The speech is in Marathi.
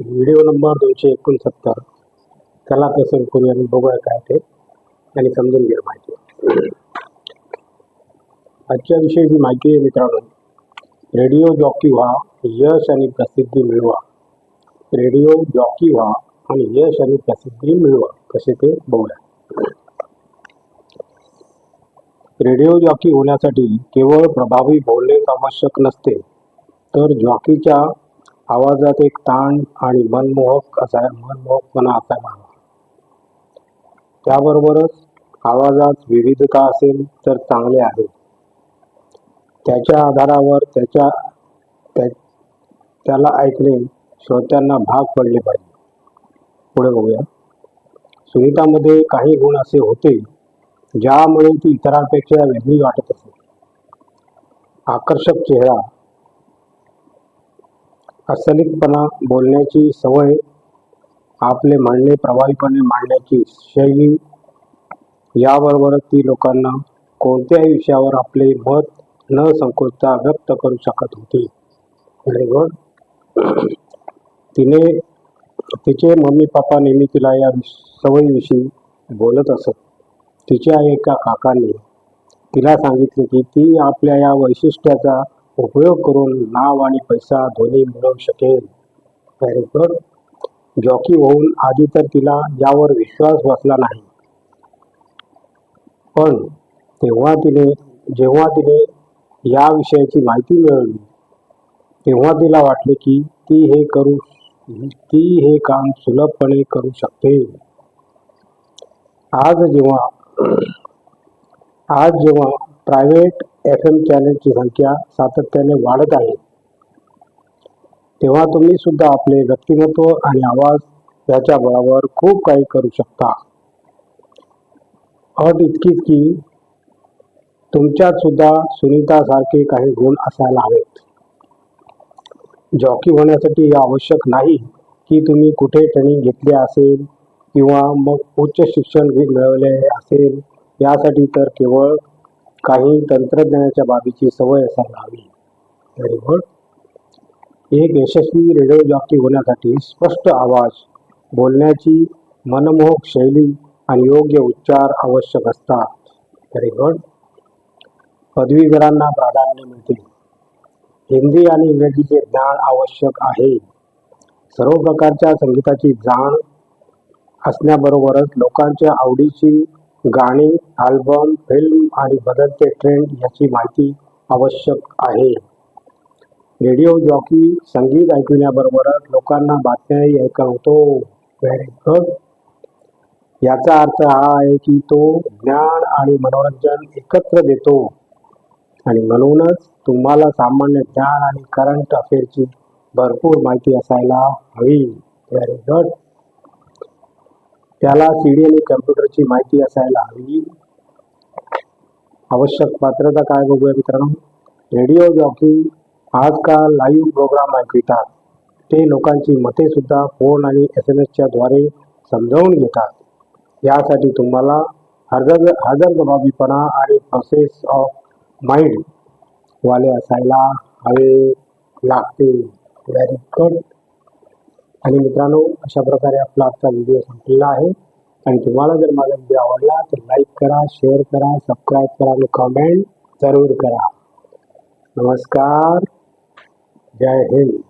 व्हिडिओ नंबर दोनशे एकोणसत्तर. चला ते सुरू करूया आणि बघूया काय ते. आणि समजून घ्या माहिती. आजच्या विषयीची माहिती आहे मित्रांनो. रेडिओ जॉकी व्हा यश आणि प्रसिद्धी मिळवा. रेडिओ जॉकी व्हा आणि यश आणि प्रसिद्धी मिळवा. कसे ते बघूया. रेडिओ जॉकी होण्यासाठी केवळ प्रभावी बोलणेच आवश्यक नसते. तर जॉकीच्या आवाजात एक ताण आणि मनमोहक असाय मनमोहकपणा असायला हवा त्याबरोबरच आवाजात विविधता असेल तर चांगले आहे. त्याच्या आधारावर त्याच्या त्याला ऐकणे श्रोत्यांना भाग पडले पाहिजे. पुढे बघूया. सुनीतामध्ये काही गुण असे होते ज्यामुळे ती इतरांपेक्षा वेगळी वाटत असे. आकर्षक चेहरा असलितपणा बोलण्याची सवय आपले म्हणणे प्रभावीपणे मांडण्याची शैली याबरोबरच ती लोकांना कोणत्याही विषयावर आपले मत न संकोचता व्यक्त करू शकत होती. व्हेरी गुड तिने तिचे मम्मी पप्पा नेहमी तिला या विष- सवयीविषयी बोलत असत. तिच्या एका काकाने तिला सांगितले की ती आपल्या या वैशिष्ट्याचा उपयोग करून नाव आणि पैसा दोन्ही मिळवू शकेल. व्हेरी गुड जॉकी होऊन आधी तर तिला यावर विश्वास बसला नाही. पण तेव्हा तिने जेव्हा तिने या विषयाची माहिती मिळवली तेव्हा तिला वाटले की ती हे करू ती हे काम सुलभपणे करू शकते. आज जेव्हा आज जेव्हा प्रायव्हेट एफ एम चॅनलची संख्या सातत्याने वाढत आहे. तेव्हा तुम्ही सुद्धा आपले व्यक्तिमत्व आणि आवाज याच्या बळावर खूप काही करू शकता. अट इतकीच की तुमच्यात सुद्धा सुनीतासारखे काही गुण असायला हवेत. जॉकी होण्यासाठी हे आवश्यक नाही की तुम्ही कुठे ट्रेनिंग घेतली असेल किंवा मग उच्च शिक्षण मिळवले असेल यासाठी तर केवळ काही तंत्रज्ञानाच्या बाबीची सवय असायला हवी. व्हेरी गुड एक यशस्वी रेडिओ जॉकी होण्यासाठी स्पष्ट आवाज बोलण्याची मनमोहक शैली आणि योग्य उच्चार आवश्यक असतात. व्हेरी गुड पदवीधरांना प्राधान्य मिळते. हिंदी आणि इंग्रजीचे ज्ञान आवश्यक आहे. सर्व प्रकारच्या संगीताची जाण असण्याबरोबरच लोकांच्या आवडीची गाणी अल्बम फिल्म आणि बदलते ट्रेंड याची माहिती आवश्यक आहे. रेडिओ जॉकी संगीत ऐकविण्याबरोबरच लोकांना बातम्याही ऐकवतो व्हेरी गुड याचा अर्थ हा आहे की तो ज्ञान आणि मनोरंजन एकत्र देतो. आणि म्हणूनच तुम्हाला सामान्य ज्ञान आणि करंट अफेअरची भरपूर माहिती असायला हवी. व्हेरी गुड त्याला सी डी आणि कम्प्युटरची माहिती असायला हवी. आवश्यक पात्रता काय बघूया मित्रांनो? रेडिओ जॉकी आजकाल लाईव्ह प्रोग्राम ऐकवितात ते लोकांची मते सुद्धा फोन आणि एस एम एसच्या द्वारे समजावून घेतात. यासाठी तुम्हाला हजर हजरजबाबीपणा आणि प्रोसेस ऑफ माइंड वाले असायला हवे लागते व्हेरी गुड आणि मित्रांनो अशा प्रकारे आपला आजचा व्हिडिओ संपलेला आहे. आणि तुम्हाला जर माझा व्हिडिओ आवडला तर लाईक करा शेअर करा सबस्क्राईब करा आणि कमेंट जरूर करा. नमस्कार. जय हिंद.